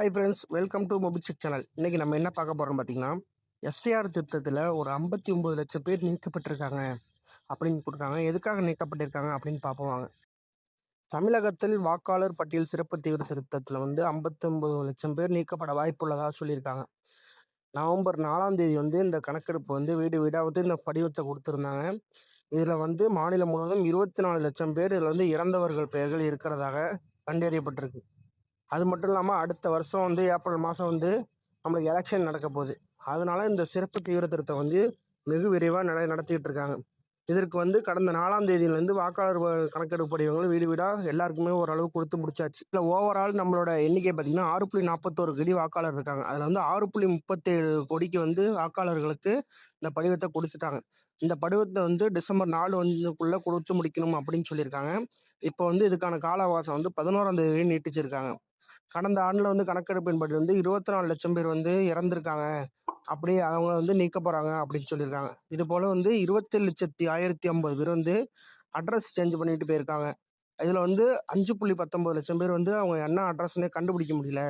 High friends welcome to மொபிச்செக் channel இன்றைக்கி நம்ம என்ன பார்க்க போகிறோம் பார்த்தீங்கன்னா எஸ்ஏஆர் திட்டத்தில் ஒரு ஐம்பத்தி ஒம்பது லட்சம் பேர் நீக்கப்பட்டிருக்காங்க அப்படின்னு கொடுக்குறாங்க எதுக்காக நீக்கப்பட்டிருக்காங்க அப்படின்னு பார்ப்போம் வாங்க. தமிழகத்தில் வாக்காளர் பட்டியல் சிறப்பு தீவிர திருத்தத்தில் வந்து ஐம்பத்தி ஒம்பது லட்சம் பேர் நீக்கப்பட வாய்ப்புள்ளதாக சொல்லியிருக்காங்க. நவம்பர் நாலாம் தேதி வந்து இந்த கணக்கெடுப்பு வந்து வீடு வீடாக வந்து இந்த படிவத்தை கொடுத்துருந்தாங்க. இதில் வந்து மாநிலம் முழுவதும் இருபத்தி நாலு லட்சம் பேர் இதில் வந்து இறந்தவர்கள் பெயர்கள் இருக்கிறதாக கண்டறியப்பட்டிருக்கு. அது மட்டும் இல்லாமல் அடுத்த வருஷம் வந்து ஏப்ரல் மாதம் வந்து நம்மளுக்கு எலெக்ஷன் நடக்க போகுது அதனால இந்த சிறப்பு தீவிர திருத்தம் வந்து வெகு விரைவாக நட நடத்திக்கிட்டு இருக்காங்க. இதற்கு வந்து கடந்த நாலாம் தேதியிலேருந்து வாக்காளர் கணக்கெடுப்பு படிவங்கள் வீடு வீடாக எல்லாருக்குமே ஓரளவு கொடுத்து முடிச்சாச்சு. இல்லை ஓவரால் நம்மளோட எண்ணிக்கை பார்த்திங்கன்னா ஆறு புள்ளி நாற்பத்தோரு கோடி வாக்காளர் இருக்காங்க. அதில் வந்து ஆறு புள்ளி முப்பத்தேழு கோடிக்கு வந்து வாக்காளர்களுக்கு இந்த படிவத்தை கொடுத்துட்டாங்க. இந்த படிவத்தை வந்து டிசம்பர் நாலு ஒன்றுக்குள்ளே கொடுத்து முடிக்கணும் அப்படின்னு சொல்லியிருக்காங்க. இப்போ வந்து இதுக்கான கால அவகாசம் வந்து பதினோராம் தேதி நீட்டிச்சிருக்காங்க. கடந்த ஆண்டில் வந்து கணக்கெடுப்பின்படி வந்து இருபத்தி நாலு லட்சம் பேர் வந்து இறந்துருக்காங்க. அப்படி அவங்க வந்து நீக்க போகிறாங்க அப்படின்னு சொல்லியிருக்காங்க. இது போல் வந்து இருபத்தி லட்சத்தி ஆயிரத்தி ஐம்பது பேர் வந்து அட்ரஸ் சேஞ்ச் பண்ணிட்டு போயிருக்காங்க. இதில் வந்து அஞ்சு புள்ளி பத்தொம்பது லட்சம் பேர் வந்து அவங்க என்ன அட்ரஸ்னே கண்டுபிடிக்க முடியல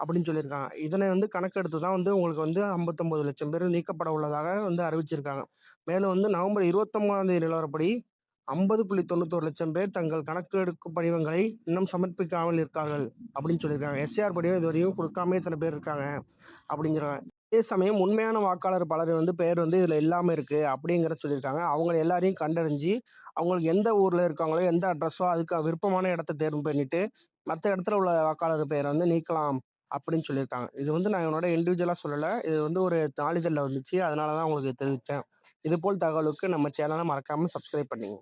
அப்படின்னு சொல்லியிருக்காங்க. இதனை வந்து கணக்கெடுத்து தான் வந்து உங்களுக்கு வந்து ஐம்பத்தொம்பது லட்சம் பேர் நீக்கப்பட உள்ளதாக வந்து அறிவிச்சிருக்காங்க. மேலும் வந்து நவம்பர் இருபத்தொம்பதாம் தேதி நிலவரப்படி ஐம்பது புள்ளி தொண்ணூத்தோரு லட்சம் பேர் தங்கள் கணக்கெடுப்பு படிவங்களை இன்னும் சமர்ப்பிக்காமல் இருக்கார்கள் அப்படின்னு சொல்லியிருக்காங்க. எஸ்ஆர் படிவம் இது வரையும் கொடுக்காம இத்தனை பேர் இருக்காங்க அப்படிங்கிறாங்க அதே சமயம் உண்மையான வாக்காளர் பலர் வந்து பேர் வந்து இதில் இல்லாமல் இருக்குது அப்படிங்கிற சொல்லியிருக்காங்க. அவங்க எல்லாரையும் கண்டறிஞ்சு அவங்களுக்கு எந்த ஊரில் இருக்காங்களோ எந்த அட்ரஸோ அதுக்கு விருப்பமான இடத்த தேர்வு பண்ணிட்டு மற்ற இடத்துல உள்ள வாக்காளர் பெயரை வந்து நீக்கலாம் அப்படின்னு சொல்லியிருக்காங்க. இது வந்து நான் என்னோட இண்டிவிஜுவலாக சொல்லலை. இது வந்து ஒரு நாளிதழில் வந்துச்சு. அதனால தான் உங்களுக்கு தெரிவித்தேன். இதுபோல் தகவலுக்கு நம்ம சேனலை மறக்காமல் சப்ஸ்கிரைப் பண்ணிங்க.